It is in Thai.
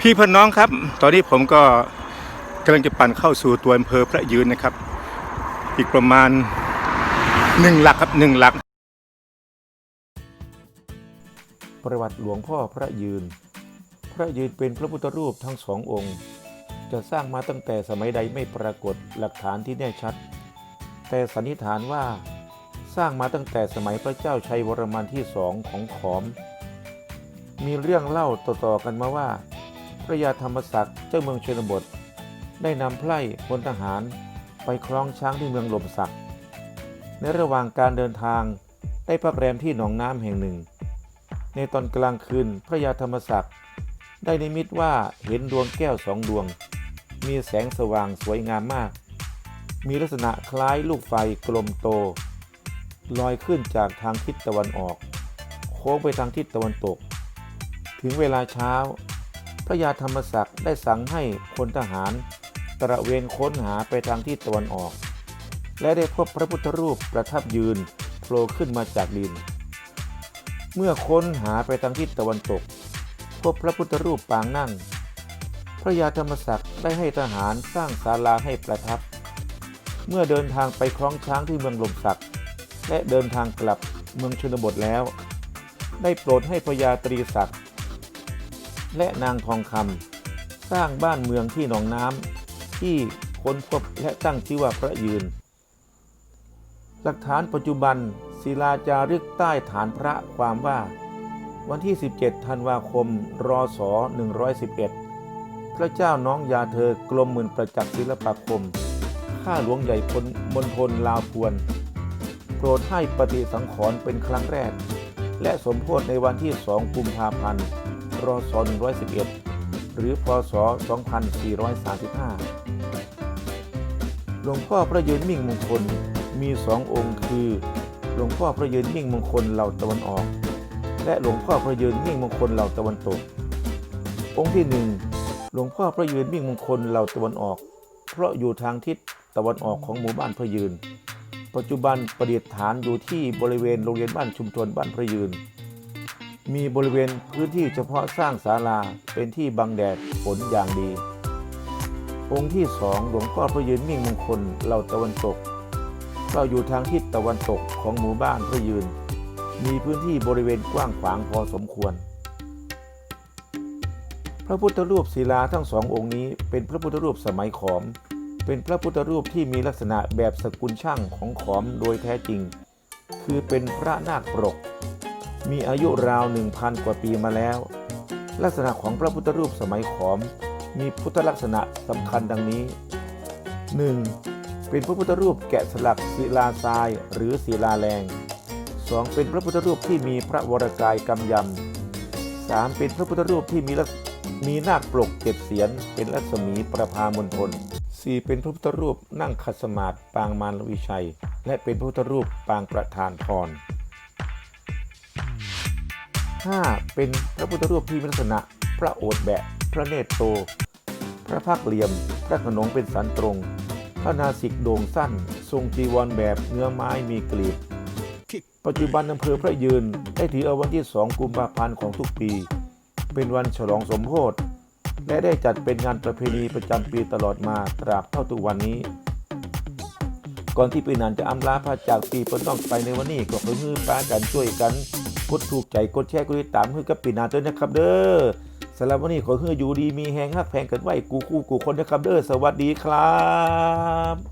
พี่เพื่อนน้องครับ ตอนนี้ผมก็กำลังจะปั่นเข้าสู่ตัวอำเภอพระยืนนะครับ อีกประมาณหนึ่งหลักครับหนึ่งหลัก ประวัติหลวงพ่อพระยืน พระยืนเป็นพระพุทธรูปทั้งสององค์ จะสร้างมาตั้งแต่สมัยใดไม่ปรากฏหลักฐานที่แน่ชัด แต่สันนิษฐานว่าสร้างมาตั้งแต่สมัยพระเจ้าชัยวรมันที่สองของขอม มีเรื่องเล่าต่อๆกันมาว่า พระยาธรรมศักดิ์เจ้าเมืองชนบท ได้นำไพร่พลทหารไปคล้องช้างที่เมืองลมสักดิ์ในระหว่างการเดินทางได้พักแรมที่หนองน้ำแห่งหนึ่ง ในตอนกลางคืนพระยาธรรมศักดิ์ได้นิมิตว่าเห็นดวงแก้วสองดวง มีแสงสว่างสวยงามมาก มีลักษณะคล้ายลูกไฟกลมโต ลอยขึ้นจากทางทิศตะวันออก โค้งไปทางทิศตะวันตก ถึงเวลาเช้า พระยาธรรมศักดิ์ได้สั่งให้พลทหารตระเวนค้นหาไปทางทิศตะวันออก และได้พบพระพุทธรูปประทับยืนโผล่ขึ้นมาจากดิน เมื่อค้นหาไปทางทิศตะวันตก พบพระพุทธรูปปางนั่ง พระยาธรรมศักดิ์ได้ให้ทหารสร้างศาลาให้ประทับ เมื่อเดินทางไปคล้องช้างที่เมืองลมศักดิ์และเดินทางกลับเมืองชนบทแล้ว ได้โปรดให้พญาตรีศักดิ์ และนางทองคำสร้างบ้านเมืองที่หนองน้ำที่ค้นพบและตั้งชื่อว่าพระยืน หลักฐานปัจจุบันศิลาจารึกใต้ฐานพระความว่า วันที่ 17 ธันวาคม รศ 111 พระเจ้าน้องยาเธอกรมหมื่นประจักษ์ศิลปาคม ข้าหลวงใหญ่พลมณฑลลาวพวน โปรดให้ปฏิสังขรณ์เป็นครั้งแรก และสมโพธในวันที่ 2 กุมภาพันธ์ รศ111 หรือพศ 2435 หลวงพ่อพระยืนมิ่งมงคลมีสององค์คือ หลวงพ่อพระยืนมิ่งมงคลเหล่าตะวันออก และหลวงพ่อพระยืนมิ่งมงคลเหล่าตะวันตก องค์ที่หนึ่งหลวงพ่อพระยืนมิ่งมงคลเหล่าตะวันออก เพราะอยู่ทางทิศตะวันออกของหมู่บ้านพระยืน ปัจจุบันประดิษฐานอยู่ที่บริเวณโรงเรียนบ้านชุมชนบ้านพระยืน มีบริเวณพื้นที่เฉพาะสร้างศาลาเป็นที่บังแดดฝนอย่างดี องค์ที่สองหลวงพ่อพระยืนมิ่งมงคลเหล่าตะวันตกเราอยู่ทางทิศตะวันตกของหมู่บ้านพระยืน มีพื้นที่บริเวณกว้างขวางพอสมควร พระพุทธรูปศิลาทั้งสององค์นี้เป็นพระพุทธรูปสมัยขอม เป็นพระพุทธรูปที่มีลักษณะแบบสกุลช่างของขอมโดยแท้จริง คือเป็นพระนาคปรก มีอายุราวหนึ่งพันกว่าปีมาแล้ว ลักษณะของพระพุทธรูปสมัยขอม มีพุทธลักษณะสำคัญดังนี้ 1. เป็นพระพุทธรูปแกะสลักศิลาทรายหรือศิลาแรง 2. เป็นพระพุทธรูปที่มีพระวรกายกำยำ 3. เป็นพระพุทธรูปที่มีมีนาคปลกเจ็ดเสียน เป็นรัศมีประพามณฑล 4. เป็นพระพุทธรูปนั่งขัดสมาธิปางมารวิชัย และเป็นพระพุทธรูปปางประธานพร 5. เป็นพระพุทธรูปที่มีลักษณะ พระโอษฐ์แบะ พระเนตรโต พระพักตร์เหลี่ยม พระขนงเป็นสันตรง พระนาสิกโด่งสั้น ทรงจีวรแบบเนื้อไม้มีกลีบ ปัจจุบันอำเภอพระยืนได้ถือเอาวันที่ 2 กุมภาพันธ์ของทุกปี เป็นวันฉลองสมโพธิและได้จัดเป็นงานประเพณีประจำปีตลอดมาตราบเท่าทุกวันนี้ ก่อนที่ปีนั้นจะอำลาพาจากปีเปิ้นต้องไปในวันนี้ก็เพื่อป้ากันช่วยกัน กดถูกใจกดแชร์กดติดตามเพื่อกับปีนาด้วยนะครับ เด้อสำหรับวันนี้ขอฮืออยู่ดีมีแหงฮักแพงกันไว้กูคู่กูคนนะครับเด้อสวัสดีครับ